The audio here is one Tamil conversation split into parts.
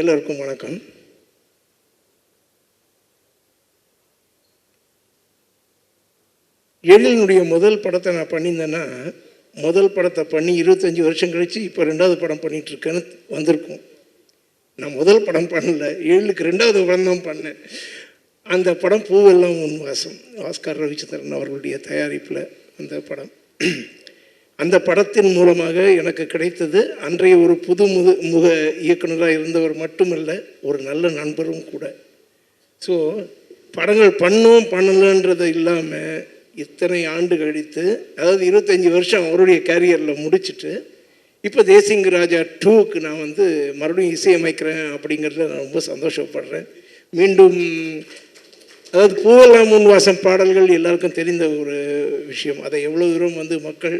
எல்லோருக்கும் வணக்கம். எழிலினுடைய முதல் படத்தை நான் பண்ணியிருந்தேன்னா முதல் படத்தை பண்ணி இருபத்தஞ்சி வருஷம் கழித்து இப்போ ரெண்டாவது படம் பண்ணிகிட்ருக்கேன்னு வந்திருக்கும். நான் முதல் படம் பண்ணல ஏழுக்கு ரெண்டாவது படம் தான் பண்ணேன். அந்த படம் பூவெல்லாம் உன் வாசம் ஆஸ்கார் ரவிச்சந்திரன் அவர்களுடைய தயாரிப்பில் அந்த படம். அந்த படத்தின் மூலமாக எனக்கு கிடைத்தது அன்றைய ஒரு புது முது முக இயக்குனராக இருந்தவர் மட்டுமல்ல ஒரு நல்ல நண்பரும் கூட. ஸோ படங்கள் பண்ணும் பண்ணலன்றது இல்லாமல் இத்தனை ஆண்டு கழித்து அதாவது இருபத்தஞ்சி வருஷம் அவருடைய கேரியரில் முடிச்சுட்டு இப்போ தேசிங்க ராஜா டூக்கு நான் வந்து மறுபடியும் இசையமைக்கிறேன் அப்படிங்கிறதுல நான் ரொம்ப சந்தோஷப்படுறேன். மீண்டும் அதாவது பூவெல்லாம் முன்வாசம் பாடல்கள் எல்லாருக்கும் தெரிந்த ஒரு விஷயம். அதை எவ்வளோ தூரம் வந்து மக்கள்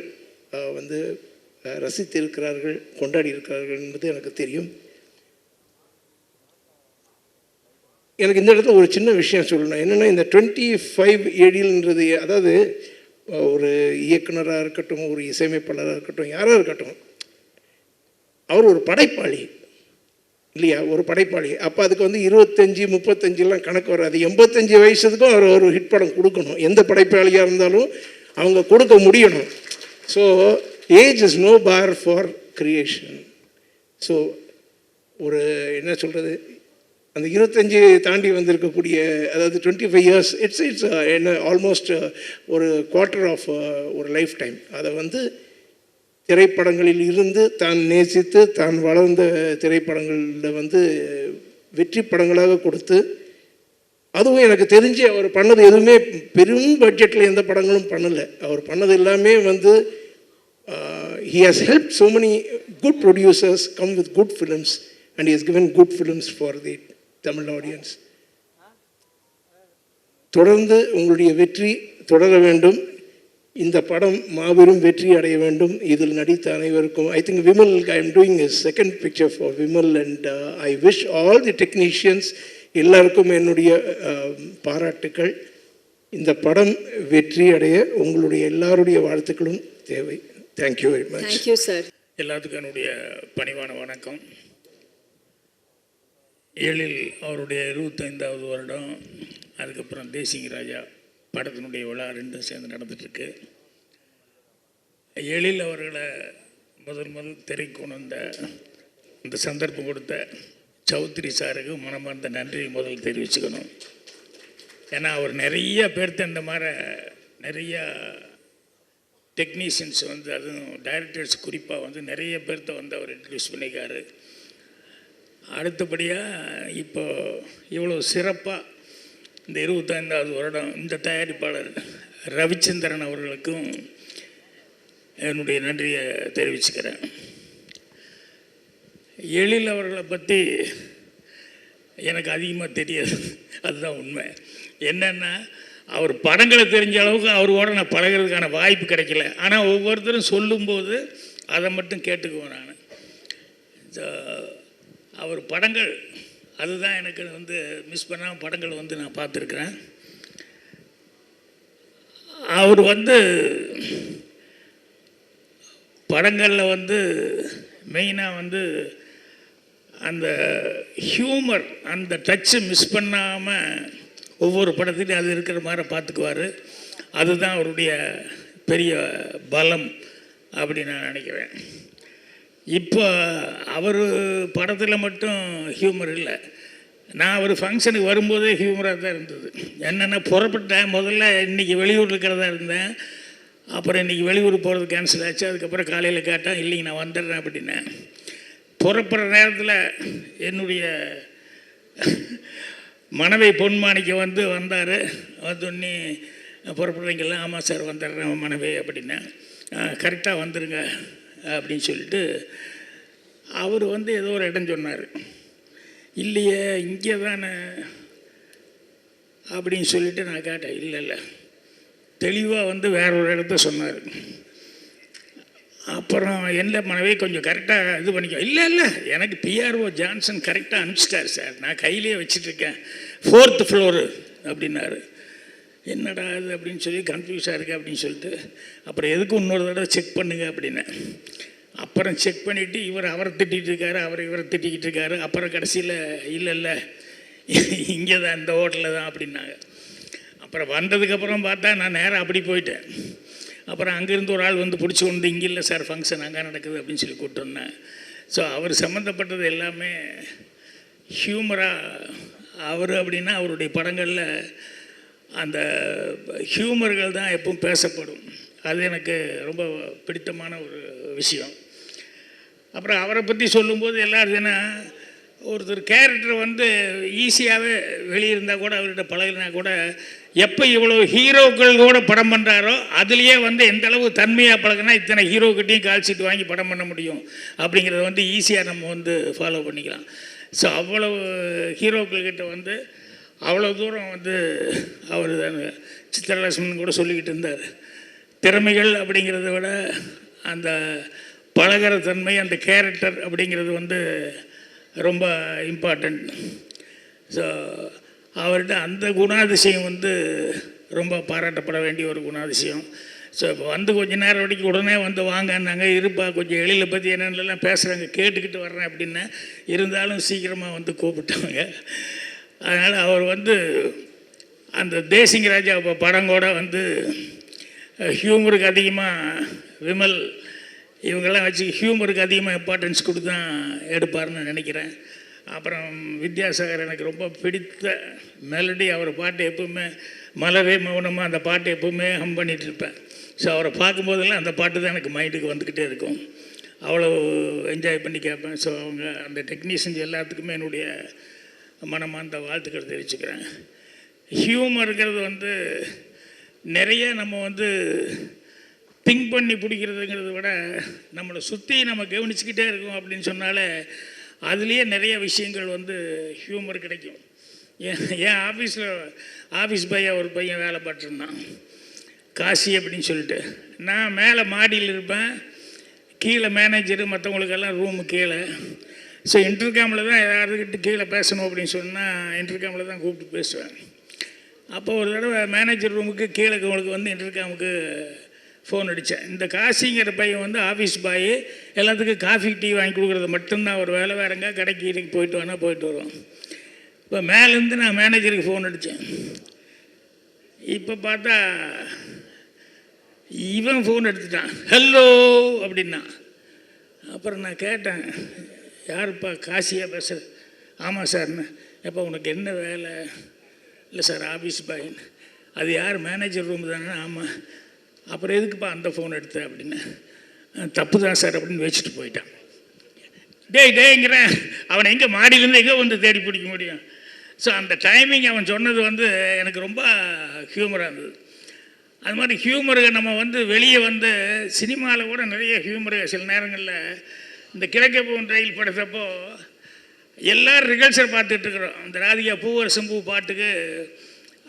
வந்து ரசித்திருக்கிறார்கள் கொண்டாடி இருக்கிறார்கள் என்பது எனக்கு தெரியும். எனக்கு இந்த இடத்துல ஒரு சின்ன விஷயம் சொல்லணும். என்னென்னா இந்த டுவெண்ட்டி ஃபைவ் ஏடில்ன்றது அதாவது ஒரு இயக்குனராக இருக்கட்டும் ஒரு இசையமைப்பாளராக இருக்கட்டும் யாராக இருக்கட்டும் அவர் ஒரு படைப்பாளி இல்லையா? ஒரு படைப்பாளி. அப்போ அதுக்கு வந்து இருபத்தஞ்சி முப்பத்தஞ்சுலாம் கணக்கு வராது. எண்பத்தஞ்சு வயசுக்கும் அவர் ஒரு ஹிட் படம் கொடுக்கணும். எந்த படைப்பாளியாக இருந்தாலும் அவங்க கொடுக்க முடியணும். So age is no bar for creation so ஒரு என்ன சொல்கிறது அந்த இருபத்தஞ்சி தாண்டி வந்திருக்கக்கூடிய அதாவது twenty five years it's it's என்ன ஆல்மோஸ்ட் ஒரு குவார்ட்டர் ஆஃப் uh, ஒரு லைஃப் டைம் அதை வந்து திரைப்படங்களில் இருந்து தான் நேசித்து தான் வளர்ந்த திரைப்படங்களில் வந்து வெற்றி படங்களாக கொடுத்து அதுவும் எனக்கு தெரிஞ்சு அவர் பண்ணது எதுவுமே பெரும் பட்ஜெட்டில் எந்த படங்களும் பண்ணலை. அவர் பண்ணது எல்லாமே வந்து he has help so many good producers come with good films and is given good films for the Tamil audience தொடர்ந்து உங்களுடைய வெற்றி தொடர வேண்டும். இந்த படம் மாபெரும் வெற்றி அடைய வேண்டும். இதில் நடித்த அனைவருக்கும் I think Vimal I am doing a second picture for Vimal and I wish all the technicians எல்லாருக்கும் என்னுடைய பாராட்டுக்கள். இந்த படம் வெற்றி அடைய உங்களுடைய எல்லாருடைய வாழ்த்துக்களும் தேவை. Thank you very much thank you sir எல்லாத்துக்கும் என்னுடைய பணிவான வணக்கம். ஏழில் அவருடைய இருபத்தைந்தாவது வருடம் அதுக்கப்புறம் தேசிங்க ராஜா படத்தினுடைய விழா ரெண்டும் சேர்ந்து நடந்துட்டுருக்கு. எழில் அவர்களை முதல் முதல் திரை கொண்டு வந்த இந்த சந்தர்ப்பம் கொடுத்த சௌத்ரி சாருக்கு மனமார்ந்த நன்றி முதல் தெரிவிச்சுக்கணும். ஏன்னா அவர் நிறைய பேர்த்த இந்த மாதிரி நிறையா டெக்னீஷியன்ஸ் வந்து அதுவும் டைரக்டர்ஸ் குறிப்பாக வந்து நிறைய பேர்த்த வந்து அவர் இன்ட்ரடியூஸ் பண்ணிக்காரு அடுத்தபடியாக இப்போ இவ்வளோ சிறப்பாக இந்த இருபத்தைந்தாவது வருடம் இந்த தயாரிப்பாளர் ரவிச்சந்திரன் அவர்களுக்கும் என்னுடைய நன்றியை தெரிவிச்சுக்கிறேன். எழில் அவர்களை பற்றி எனக்கு அதிகமாக தெரியாது. அதுதான் உண்மை. என்னென்னா அவர் படங்களை தெரிஞ்ச அளவுக்கு அவரோட நான் பழகிறதுக்கான வாய்ப்பு கிடைக்கல. ஆனால் ஒவ்வொருத்தரும் சொல்லும்போது அதை மட்டும் கேட்டுக்குவேன் நான். அவர் படங்கள் அதுதான் எனக்கு வந்து மிஸ் பண்ணாமல் படங்கள் வந்து நான் பார்த்துருக்குறேன். அவர் வந்து படங்களில் வந்து மெயினாக வந்து அந்த ஹியூமர் அந்த டச்சு மிஸ் பண்ணாமல் ஒவ்வொரு படத்துலையும் அது இருக்கிற மாதிரி பார்த்துக்குவார். அதுதான் அவருடைய பெரிய பலம் அப்படின்னு நான் நினைக்கிறேன். இப்போ அவர் படத்தில் மட்டும் ஹியூமர் இல்லை. நான் அவர் ஃபங்க்ஷனுக்கு வரும்போதே ஹியூமராக தான் இருந்தது. என்னென்னா புறப்பட்டேன் முதல்ல இன்றைக்கி வெளியூர் இருக்கிறதா இருந்தேன். அப்புறம் இன்றைக்கி வெளியூர் போகிறது கேன்சல் ஆச்சு. அதுக்கப்புறம் காலையில் கேட்டேன் இல்லைங்க நான் வந்துடுறேன் அப்படின்னேன். புறப்படுற நேரத்தில் என்னுடைய மனைவி பொன்மாணிக்க வந்து வந்தார். வந்தோடனே புறப்படுறீங்களா ஆமாம் சார் வந்துடுறேன் மனைவி அப்படின்னா கரெக்டாக வந்துடுங்க அப்படின்னு சொல்லிட்டு அவர் வந்து ஏதோ ஒரு இடம் சொன்னார். இல்லையே இங்கே தானே அப்படின்னு சொல்லிட்டு நான் கேட்டேன் இல்லை இல்லை. தெளிவாக வந்து வேற ஒரு இடத்த சொன்னார். அப்புறம் என்ன மனைவி கொஞ்சம் கரெக்டாக இது பண்ணிக்கோ. இல்லை இல்லை எனக்கு பிஆர்ஓ ஜான்சன் கரெக்டாக அனுப்பிச்சிட்டார் சார். நான் கையிலேயே வச்சிட்ருக்கேன் ஃபோர்த்து ஃப்ளோரு அப்படின்னாரு. என்னடா இது அப்படின்னு சொல்லி கன்ஃபியூஸாக இருக்குது அப்படின்னு சொல்லிட்டு அப்புறம் எதுக்கு இன்னொரு தடவை செக் பண்ணுங்க அப்படின்னு. அப்புறம் செக் பண்ணிவிட்டு இவர் அவரை திட்டிகிட்டு இருக்காரு அவர் இவரை திட்டிக்கிட்டு இருக்காரு. அப்புறம் கடைசியில் இல்லை இல்லை இங்கே தான் இந்த ஹோட்டலில் தான் அப்படின்னாங்க. அப்புறம் வந்ததுக்கப்புறம் பார்த்தா நான் நேராக அப்படி போயிட்டேன். அப்புறம் அங்கேருந்து ஒரு ஆள் வந்து பிடிச்சி கொண்டு இங்கே இல்லை சார் ஃபங்க்ஷன் அங்கே நடக்குது அப்படின்னு சொல்லி கூப்பிட்டு வந்தேன் ஸோ அவர் சம்மந்தப்பட்டது எல்லாமே ஹியூமராக அவர் அப்படின்னா அவருடைய படங்களில் அந்த ஹியூமர்கள் தான் எப்பவும் பேசப்படும். அது எனக்கு ரொம்ப பிடித்தமான ஒரு விஷயம். அப்புறம் அவரை பற்றி சொல்லும்போது எல்லாரும் என்ன ஒருத்தர் கேரக்டர் வந்து ஈஸியாகவே வெளியே இருந்தால் கூட அவர்கிட்ட பழகினா கூட எப்போ இவ்வளோ ஹீரோக்கள் கூட படம் பண்ணுறாரோ அதுலேயே வந்து எந்த அளவு தன்மையாக பழகினா இத்தனை ஹீரோக்கிட்டையும் கால் சீட் வாங்கி படம் பண்ண முடியும் அப்படிங்கிறத வந்து ஈஸியாக நம்ம வந்து ஃபாலோ பண்ணிக்கலாம். ஸோ அவ்வளவு ஹீரோக்கள்கிட்ட வந்து அவ்வளோ தூரம் வந்து அவர் சித்திரலட்சுமன் கூட சொல்லிக்கிட்டு இருந்தார். திறமைகள் அப்படிங்கிறத விட அந்த பழகிற தன்மை அந்த கேரக்டர் அப்படிங்கிறது வந்து ரொம்ப இம்பார்ட்டண்ட் ஸோ அவர்கிட்ட அந்த குணாதிசயம் வந்து ரொம்ப பாராட்டப்பட வேண்டிய ஒரு குணாதிசயம். ஸோ இப்போ வந்து கொஞ்ச நேரம் வரைக்கும் உடனே வந்து வாங்கன்னாங்க இருப்பா கொஞ்சம் எழில பற்றி என்னென்னலாம் பேசுகிறாங்க கேட்டுக்கிட்டு வர்றேன் அப்படின்னா இருந்தாலும் சீக்கிரமாக வந்து கூப்பிட்டாங்க. அதனால் அவர் வந்து அந்த தேசிங்க ராஜா இப்போ படம் கூட வந்து ஹியூமருக்கு அதிகமாக விமல் இவங்கெல்லாம் வச்சு ஹியூமருக்கு அதிகமாக இம்பார்ட்டன்ஸ் கொடுத்து தான் எடுப்பார்னு நினைக்கிறேன். அப்புறம் வித்யாசாகர் எனக்கு ரொம்ப பிடித்த மெலடி அவர் பாட்டு எப்பவுமே மலரே மௌனமாக அந்த பாட்டு எப்பவுமே ஹம் பண்ணிட்டு இருப்பேன். ஸோ அவரை பார்க்கும்போதெல்லாம் அந்த பாட்டு தான் எனக்கு மைண்டுக்கு வந்துக்கிட்டே இருக்கும். அவ்வளோ என்ஜாய் பண்ணி கேட்பேன். ஸோ அவங்க அந்த டெக்னீஷியன்ஸ் எல்லாத்துக்குமே என்னுடைய மனமார்ந்த வாழ்த்துக்கள் தெரிவிச்சுக்கிறேன். ஹியூமருங்கிறது வந்து நிறைய நம்ம வந்து திங்க் பண்ணி பிடிக்கிறதுங்கிறத விட நம்மளை சுற்றி நம்ம கவனிச்சுக்கிட்டே இருக்கோம் அப்படின்னு சொன்னாலே அதுலேயே நிறைய விஷயங்கள் வந்து ஹியூமர் கிடைக்கும். என் என் ஆஃபீஸில் ஆஃபீஸ் பையன் ஒரு பையன் வேலை பார்த்துருந்தான் காசி அப்படின்னு சொல்லிட்டு. நான் மேலே மாடியில் இருப்பேன். கீழே மேனேஜரு மற்றவங்களுக்கெல்லாம் ரூமு கீழே. ஸோ இன்டர்காமில் தான் யாருக்கிட்ட கீழே பேசணும் அப்படின்னு சொன்னால் இன்டர்காமில் தான் கூப்பிட்டு பேசுவேன். அப்போ ஒரு தடவை மேனேஜர் ரூமுக்கு கீழே உங்களுக்கு வந்து இன்டர்காமுக்கு ஃபோன் அடித்தேன் இந்த காசிங்கிற பையன் வந்து ஆஃபீஸ் பாய் எல்லாத்துக்கும் காஃபி டீ வாங்கி கொடுக்குறது மட்டும்தான். ஒரு வேலை வேறங்க கடைக்கு கீரைக்கு போயிட்டு வேணா போயிட்டு வருவோம் இப்போ மேலேருந்து நான் மேனேஜருக்கு ஃபோன் அடித்தேன் இப்போ பார்த்தா இவன் ஃபோன் எடுத்துட்டான். ஹலோ அப்படின்னா. அப்புறம் நான் கேட்டேன் யாருப்பா காசியாக பேசுகிற ஆமாம் சார்னு எப்போ உனக்கு என்ன வேலை? இல்லை சார் ஆஃபீஸ் பாயின்னு அது யார்? மேனேஜர் ரூம் தானே? ஆமாம் அப்புறம் எதுக்குப்பா அந்த ஃபோன் எடுத்த அப்படின்னு? தப்பு தான் சார் அப்படின்னு வச்சுட்டு போயிட்டான். டேய் டேங்கிறேன் அவனை எங்கே மாடியிலேருந்து எங்கே வந்து தேடி பிடிக்க முடியும்? ஸோ அந்த டைமிங் அவன் சொன்னது வந்து எனக்கு ரொம்ப ஹியூமராக இருந்தது. அது மாதிரி ஹியூமரு நம்ம வந்து வெளியே வந்து சினிமாவில் கூட நிறைய ஹியூமரு சில நேரங்களில் இந்த கிழக்கே போகும் ரயில் படுத்தப்போ எல்லாரும் ரிகல்சல் பார்த்துட்ருக்குறோம் அந்த ராதிகா பூவர் பூ பாட்டுக்கு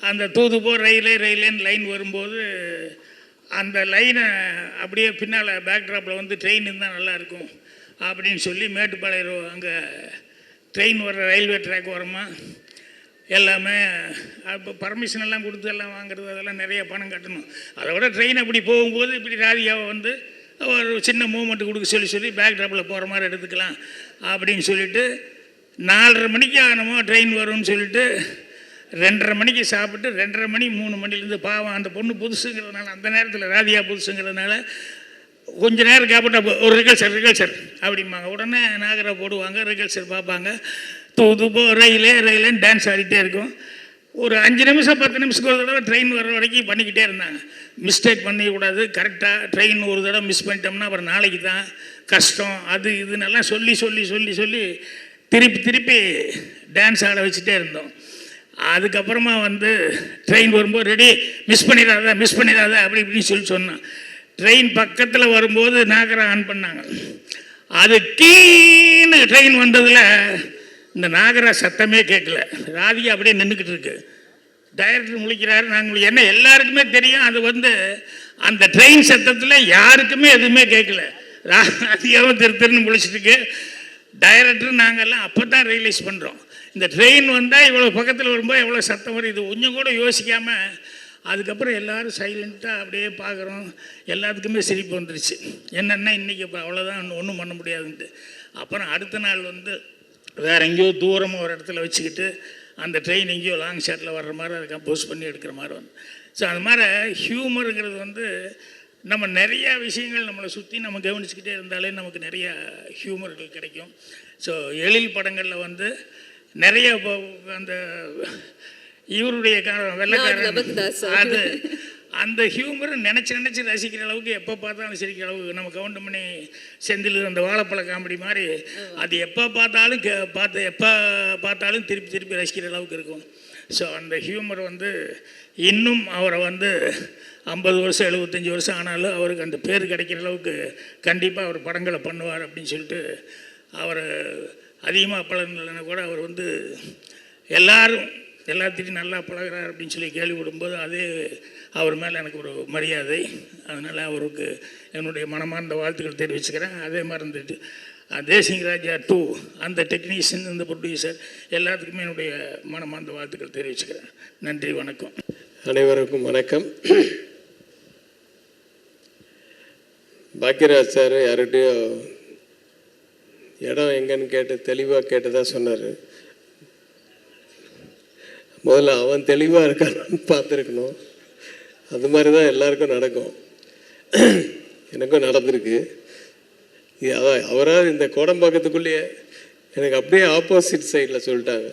அந்த தூது போ ரயிலே ரயிலேன்னு லைன் வரும்போது அந்த லைனை அப்படியே பின்னால் பேக்ட்ராப்பில் வந்து ட்ரெயின் இருந்தால் நல்லாயிருக்கும் அப்படின்னு சொல்லி மேட்டுப்பாளையம் அங்கே ட்ரெயின் வர்ற ரயில்வே ட்ராக் வரமா எல்லாமே அப்போ பர்மிஷன் எல்லாம் கொடுத்து எல்லாம் வாங்குறது அதெல்லாம் நிறைய பணம் கட்டணும். அதை விட ட்ரெயின் அப்படி போகும்போது இப்படி ராதிகாவை வந்து ஒரு சின்ன மூமெண்ட் கொடுக்க சொல்லி சொல்லி பேக் ட்ராப்பில் போகிற மாதிரி எடுத்துக்கலாம் அப்படின்னு சொல்லிட்டு நாலரை மணிக்கு ஆனமோ ட்ரெயின் வரும்னு சொல்லிட்டு ரெண்டரை மணிக்கு சாப்பிட்டு ரெண்டரை மணி மூணு மணிலேருந்து பாவம் அந்த பொண்ணு புதுசுங்கிறதுனால அந்த நேரத்தில் ராதியா புதுசுங்கிறதுனால கொஞ்ச நேரம் கேப்பட்டா ஒரு ரிகல்சர் ரிகல்சர் அப்படிம்பாங்க. உடனே நாகரை போடுவாங்க ரிகல்சர் பார்ப்பாங்க. தூது போ ரயிலே ரயிலேன்னு டான்ஸ் ஆடிட்டே இருக்கும். ஒரு அஞ்சு நிமிஷம் பத்து நிமிஷத்துக்கு ஒரு தடவை ட்ரெயின் வர வரைக்கும் பண்ணிக்கிட்டே இருந்தாங்க. மிஸ்டேக் பண்ணிக்கூடாது கரெக்டாக ட்ரெயின் ஒரு தடவை மிஸ் பண்ணிட்டோம்னா அப்புறம் நாளைக்கு தான் கஷ்டம் அது இதுன்னெல்லாம் சொல்லி சொல்லி சொல்லி சொல்லி திருப்பி திருப்பி டான்ஸ் ஆட வச்சுட்டே இருந்தோம். அதுக்கப்புறமா வந்து ட்ரெயின் வரும்போது ரெடி மிஸ் பண்ணிடாத மிஸ் பண்ணிடாத அப்படி இப்படின்னு சொல்லி சொன்னான். ட்ரெயின் பக்கத்தில் வரும்போது நாகரா ஆன் பண்ணாங்க. அது கீன்னு ட்ரெயின் வந்ததில் இந்த நாகரா சத்தமே கேட்கல. ராதிகா அப்படியே நின்றுக்கிட்டு இருக்கு. டைரக்டர் முழிக்கிறாரு நாங்கள் என்ன எல்லாருக்குமே தெரியும் அது வந்து அந்த ட்ரெயின் சத்தத்தில் யாருக்குமே எதுவுமே கேட்கல. ராதிகாவும் திரு திருன்னு முழிச்சிருக்கு டைரக்டர் நாங்கள்லாம் அப்போ தான் ரியலைஸ் பண்ணுறோம் இந்த ட்ரெயின் வந்தால் இவ்வளோ பக்கத்தில் வரும்போது எவ்வளோ சத்தம் வரும்? இது கொஞ்சம் கூட யோசிக்காமல் அதுக்கப்புறம் எல்லாரும் சைலண்ட்டாக அப்படியே பார்க்குறோம் எல்லாத்துக்குமே சிரிப்பு வந்துருச்சு. என்னென்னா இன்றைக்கி இப்போ அவ்வளோதான் ஒன்றும் பண்ண முடியாதுன்ட்டு. அப்புறம் அடுத்த நாள் வந்து வேறு எங்கேயோ தூரமாக ஒரு இடத்துல வச்சுக்கிட்டு அந்த ட்ரெயின் எங்கேயோ லாங் ஷாட்டில் வர்ற மாதிரி அதை கம்போஸ் பண்ணி எடுக்கிற மாதிரி வந்து. ஸோ அது மாதிரி ஹியூமருங்கிறது வந்து நம்ம நிறையா விஷயங்கள் நம்மளை சுற்றி நம்ம கவனிச்சுக்கிட்டே இருந்தாலே நமக்கு நிறையா ஹியூமர்கள் கிடைக்கும். ஸோ எழில் படங்களில் வந்து நிறைய அந்த இவருடைய வெள்ளைக்காரன். அது அந்த ஹியூமர் நினச்சி நினச்சி ரசிக்கிற அளவுக்கு எப்போ பார்த்தாலும் சிரிக்கிற அளவுக்கு நம்ம கவுண்டமணி செந்தில் அந்த வாழைப்பழ காமெடி மாதிரி அது எப்போ பார்த்தாலும் கே பார்த்து எப்போ பார்த்தாலும் திருப்பி திருப்பி ரசிக்கிற அளவுக்கு இருக்கும் ஸோ அந்த ஹியூமர் வந்து இன்னும் அவரை வந்து ஐம்பது வருஷம் எழுபத்தஞ்சி வருஷம் ஆனாலும் அவருக்கு அந்த பேர் கிடைக்கிற அளவுக்கு கண்டிப்பாக அவர் படங்களை பண்ணுவார் அப்படின்னு சொல்லிட்டு அவர் அதிகமாக பழகலைன்னா கூட அவர் வந்து எல்லாரும் எல்லாத்திட்டையும் நல்லா பழகிறார் அப்படின்னு சொல்லி கேள்விப்படும்போது அதே அவர் மேலே எனக்கு ஒரு மரியாதை. அதனால் அவருக்கு என்னுடைய மனமார்ந்த வாழ்த்துக்கள் தெரிவிச்சுக்கிறேன். அதே மாதிரி இருந்துட்டு தேசிங் ராஜா டூ அந்த டெக்னீஷியன் இந்த ப்ரொடியூசர் எல்லாத்துக்குமே என்னுடைய மனமார்ந்த வாழ்த்துக்கள் தெரிவிச்சுக்கிறேன். நன்றி வணக்கம். அனைவருக்கும் வணக்கம். பாக்கியராஜ் சார் யார்கிட்டையும் இடம் எங்கன்னு கேட்டு தெளிவாக கேட்டதாக சொன்னார். முதல்ல அவன் தெளிவாக இருக்கான்னு பார்த்துருக்கணும். அது மாதிரி தான் எல்லாருக்கும் நடக்கும். எனக்கும் நடந்திருக்கு. அதான் அவராக இந்த கோடம்பாக்கத்துக்குள்ளேயே எனக்கு அப்படியே ஆப்போசிட் சைடில் சொல்லிட்டாங்க.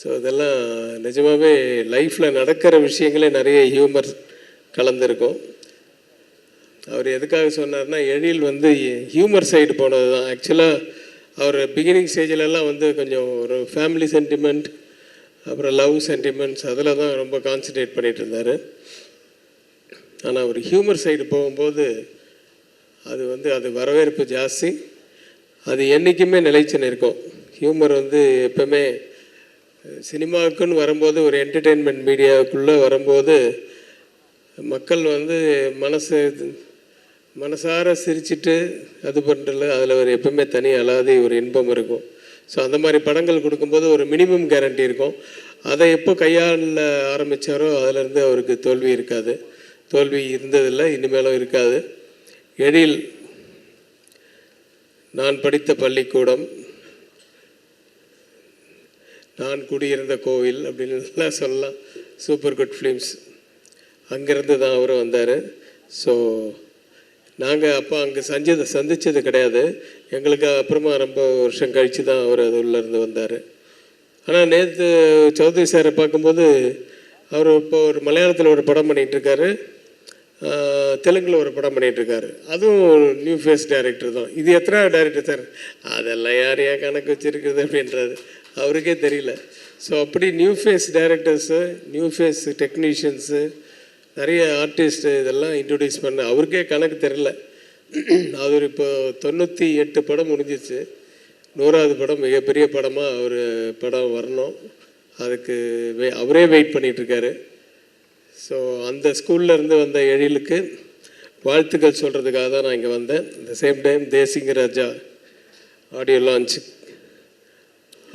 ஸோ இதெல்லாம் நிஜமாகவே லைஃப்பில் நடக்கிற விஷயங்களே நிறைய ஹியூமர் கலந்துருக்கும். அவர் எதுக்காக சொன்னார்னா எழில் வந்து ஹியூமர் சைடு போனது தான் ஆக்சுவலாக அவர் பிகினிங் ஸ்டேஜிலலாம் வந்து கொஞ்சம் ஒரு ஃபேமிலி சென்டிமெண்ட் அப்புறம் லவ் சென்டிமெண்ட்ஸ் அதில் தான் ரொம்ப கான்சன்ட்ரேட் பண்ணிகிட்டு இருந்தார் ஆனால் அவர் ஹியூமர் சைடு போகும்போது அது வந்து அது வரவேற்பு ஜாஸ்தி. அது என்றைக்குமே நிலைச்சு நிற்கும். ஹியூமர் வந்து எப்போவுமே சினிமாவுக்குன்னு வரும்போது ஒரு என்டர்டெயின்மெண்ட் மீடியாவுக்குள்ளே வரும்போது மக்கள் வந்து மனசு மனசார சிரிச்சிட்டு அது பண்ணுறல அதில் ஒரு எப்பவுமே தனி அழாதே ஒரு இன்பம் இருக்கும். ஸோ அந்த மாதிரி படங்கள் கொடுக்கும்போது ஒரு மினிமம் கேரண்டி இருக்கும். அதை எப்போ கையாள ஆரம்பித்தாரோ அதிலேருந்து அவருக்கு தோல்வி இருக்காது. தோல்வி இருந்ததில்லை இனிமேலும் இருக்காது. எழில் நான் படித்த பள்ளிக்கூடம் நான் குடியிருந்த கோவில் அப்படின்லாம் சொல்லலாம். சூப்பர் குட் ஃபிலிம்ஸ் அங்கேருந்து தான் அவரும் வந்தார். ஸோ நாங்கள் அப்போ அங்கே சஞ்சது சந்தித்தது கிடையாது. எங்களுக்கு அப்புறமா ரொம்ப வருஷம் கழித்து தான் அவர் அது உள்ளேருந்து வந்தார். ஆனால் நேற்று சௌத்ரி சாரை பார்க்கும்போது அவர் இப்போ ஒரு மலையாளத்தில் ஒரு படம் பண்ணிகிட்டு தெலுங்கில் ஒரு படம் பண்ணிகிட்ருக்காரு அதுவும் நியூ ஃபேஸ் டைரக்டர் தான். இது எத்தனை டைரக்டர் சார்? அதெல்லாம் யார் ஏன் கணக்கு வச்சிருக்குது அப்படின்றாரு. அவருக்கே தெரியல. ஸோ அப்படி new face directors new face technicians நிறைய ஆர்டிஸ்ட் இதெல்லாம் இன்ட்ரடியூஸ் பண்ண அவருக்கே கணக்கு தெரில அவர் இப்போ தொண்ணூற்றி எட்டு படம் முடிஞ்சிச்சு. நூறாவது படம் மிகப்பெரிய படமாக அவர் படம் வரணும். அதுக்கு அவரே வெயிட் பண்ணிகிட்ருக்காரு ஸோ அந்த ஸ்கூல்ல இருந்து வந்த எழிலுக்கு வாழ்த்துக்கள் சொல்கிறதுக்காக தான் நான் இங்கே வந்தேன். இந்த same time Desingu Raja audio launch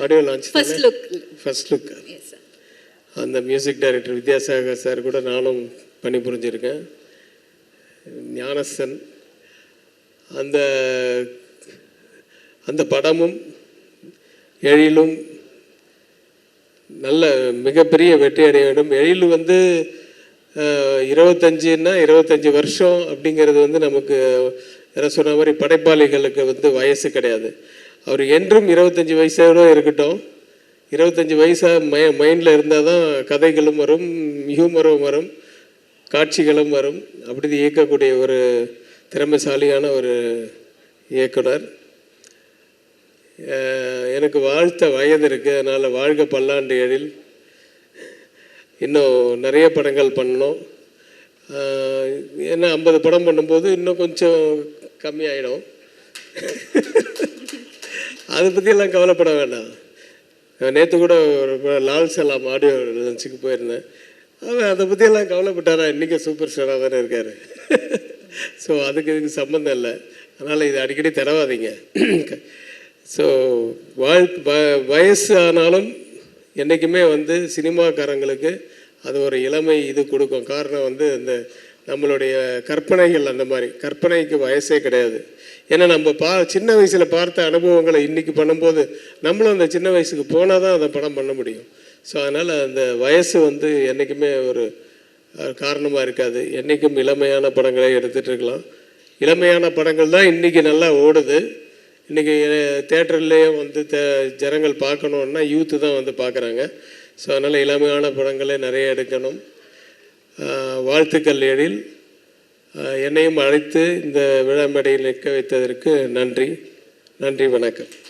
audio launch first look first look அந்த மியூசிக் டைரக்டர் வித்யாசாகர் சார் கூட நானும் பணிபுரிஞ்சிருக்கேன். ஞானசன் அந்த அந்த படமும் எழிலும் நல்ல மிகப்பெரிய வெற்றி அடைய வேண்டும். எழில் வந்து இருபத்தஞ்சுன்னா இருபத்தஞ்சி வருஷம் அப்படிங்கிறது வந்து நமக்கு என்ன சொன்ன மாதிரி படைப்பாளிகளுக்கு வந்து வயசு கிடையாது. அவர் என்றும் இருபத்தஞ்சி வயசோட இருக்கட்டும். இருபத்தஞ்சி வயசாக மை மைண்டில் இருந்தால் தான் கதைகளும் வரும் ஹியூமரும் வரும் காட்சிகளும் வரும். அப்படி இயக்கக்கூடிய ஒரு திறமைசாலியான ஒரு இயக்குனர். எனக்கு வாழ்த்த வயது இருக்குது அதனால் வாழ்க பல்லாண்டு எழில். இன்னும் நிறைய படங்கள் பண்ணணும். ஏன்னா ஐம்பது படம் பண்ணும்போது இன்னும் கொஞ்சம் கம்மியாயிடும். அதை பற்றியெல்லாம் கவலைப்பட வேண்டாம். நேற்று கூட ஒரு லால் சலாம் ஆடியோ லஞ்சுக்கு போயிருந்தேன். அவன் அதை பற்றியெல்லாம் கவலைப்பட்டாரா? இன்றைக்கும் சூப்பர் ஸ்டாராக தானே இருக்கார். ஸோ அதுக்கு இதுக்கு சம்மந்தம் இல்லை. அதனால் இது அடிக்கடி தரவாதீங்க ஸோ வாழ் வ வயசு ஆனாலும் என்றைக்குமே வந்து சினிமாக்காரங்களுக்கு அது ஒரு இளமை இது கொடுக்கும். காரணம் வந்து இந்த நம்மளுடைய கற்பனைகள் அந்த மாதிரி. கற்பனைக்கு வயசே கிடையாது. ஏன்னா நம்ம பா சின்ன வயசில் பார்த்த அனுபவங்களை இன்றைக்கி பண்ணும்போது நம்மளும் அந்த சின்ன வயசுக்கு போனால் தான் அதை படம் பண்ண முடியும். ஸோ அதனால் அந்த வயசு வந்து என்றைக்குமே ஒரு காரணமாக இருக்காது. என்றைக்கும் இளமையான படங்களை எடுத்துகிட்டு இருக்கலாம். இளமையான படங்கள் தான் இன்றைக்கி நல்லா ஓடுது. இன்றைக்கி தேட்டர்லேயே வந்து தே ஜனங்கள் பார்க்கணுன்னா யூத்து தான் வந்து பார்க்குறாங்க. ஸோ அதனால் இளமையான படங்களே நிறைய எடுக்கணும். வாழ்த்துக்கள் எழில். என்னையும் அழைத்து இந்த விழா மேடையில் நிற்க வைத்ததற்கு நன்றி. நன்றி வணக்கம்.